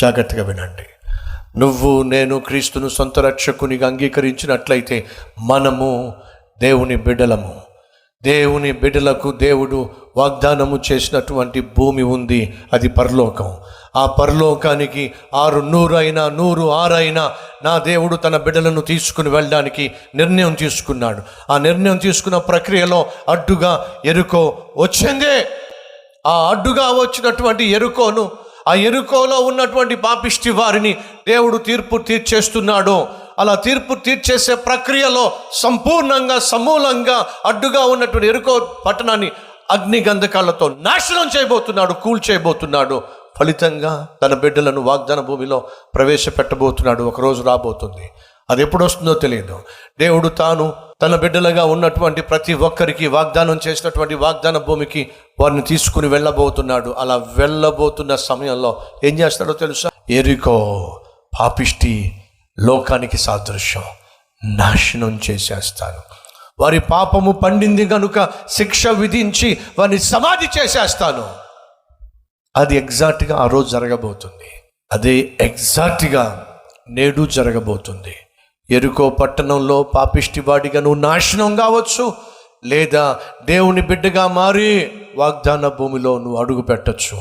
జాగ్రత్తగా వినండి. నువ్వు నేను క్రీస్తును సొంత రక్షకునిగా అంగీకరించినట్లయితే మనము దేవుని బిడ్డలము. దేవుని బిడ్డలకు దేవుడు వాగ్దానము చేసినటువంటి భూమి ఉంది అది పరలోకం. ఆ పరలోకానికి ఆరు నూరు అయినా నూరు ఆరు అయినా నా దేవుడు తన బిడ్డలను తీసుకుని వెళ్ళడానికి నిర్ణయం తీసుకున్నాడు. ఆ నిర్ణయం తీసుకున్న ప్రక్రియలో అడ్డుగా ఎరుకో వచ్చిందే. ఆ అడ్డుగా వచ్చినటువంటి ఎరుకోను ఆ ఎరుకోలో ఉన్నటువంటి పాపిష్టి వారిని దేవుడు తీర్పు తీర్చేస్తున్నాడు. అలా తీర్పు తీర్చేసే ప్రక్రియలో సంపూర్ణంగా సమూలంగా అడ్డుగా ఉన్నటువంటి ఎరుకో పట్టణాన్ని అగ్ని గంధకాలతో నాశనం చేయబోతున్నాడు కూల్ చేయబోతున్నాడు. ఫలితంగా తన బిడ్డలను వాగ్దాన భూమిలో ప్రవేశపెట్టబోతున్నాడు. ఒకరోజు రాబోతుంది. అది ఎప్పుడు వస్తుందో తెలియదు. దేవుడు తాను తన బిడ్డలుగా ఉన్నటువంటి ప్రతి ఒక్కరికి వాగ్దానం చేసినటువంటి వాగ్దాన భూమికి వారిని తీసుకుని వెళ్ళబోతున్నాడు. అలా వెళ్ళబోతున్న సమయంలో ఏం చేస్తాడో తెలుసా? ఎరికో పాపిష్టి లోకానికి సాదృశ్యం నాశనం చేసేస్తాను వారి పాపము పండింది కనుక శిక్ష విధించి వారిని సమాధి చేసేస్తాను. అది ఎగ్జాక్ట్గా ఆ రోజు జరగబోతుంది. అదే ఎగ్జాక్ట్గా నేడు జరగబోతుంది. ఎరుకో పట్టణంలో పాపిష్టివాడిగా నువ్వు నాశనం కావచ్చు లేదా దేవుని బిడ్డగా మారి వాగ్దాన భూమిలో నువ్వు అడుగు పెట్టచ్చు